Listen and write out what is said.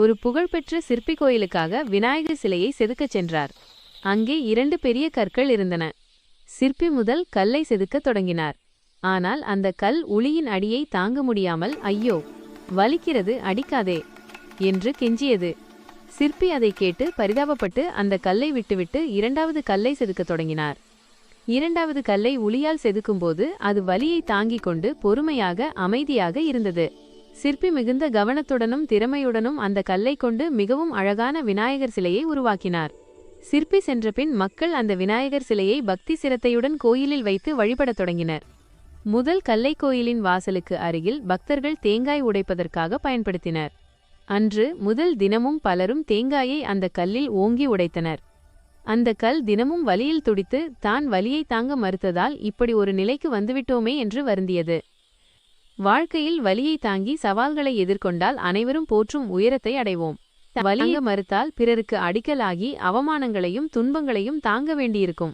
ஒரு புகழ்பெற்ற சிற்பி கோயிலுக்காக விநாயகர் சிலையை செதுக்கச் சென்றார். அங்கே இரண்டு பெரிய கற்கள் இருந்தன. சிற்பி முதல் கல்லை செதுக்கத் தொடங்கினார். ஆனால் அந்த கல் உளியின் அடியை தாங்க முடியாமல் ஐயோ வலிக்கிறது அடிக்காதே என்று கெஞ்சியது. சிற்பி அதை கேட்டு பரிதாபப்பட்டு அந்த கல்லை விட்டுவிட்டு இரண்டாவது கல்லை செதுக்க தொடங்கினார். இரண்டாவது கல்லை உளியால் செதுக்கும்போது அது வலியை தாங்கிக் கொண்டு பொறுமையாக அமைதியாக இருந்தது. சிற்பி மிகுந்த கவனத்துடனும் திறமையுடனும் அந்த கல்லை கொண்டு மிகவும் அழகான விநாயகர் சிலையை உருவாக்கினார். சிற்பி சென்றபின் மக்கள் அந்த விநாயகர் சிலையை பக்தி சிரத்தையுடன் கோயிலில் வைத்து வழிபடத் தொடங்கினர். முதல் கல்லை கோயிலின் வாசலுக்கு அருகில் பக்தர்கள் தேங்காய் உடைப்பதற்காக பயன்படுத்தினர். அன்று முதல் தினமும் பலரும் தேங்காயை அந்த கல்லில் ஓங்கி உடைத்தனர். அந்த கல் தினமும் வலியில் துடித்து தான் வலியை தாங்க மறுத்ததால் இப்படி ஒரு நிலைக்கு வந்துவிட்டோமே என்று வருந்தியது. வாழ்க்கையில் வலியை தாங்கி சவால்களை எதிர்கொண்டால் அனைவரும் போற்றும் உயரத்தை அடைவோம். வலிய மறுத்தால் பிறருக்கு அடிக்கலாகி அவமானங்களையும் துன்பங்களையும் தாங்க வேண்டியிருக்கும்.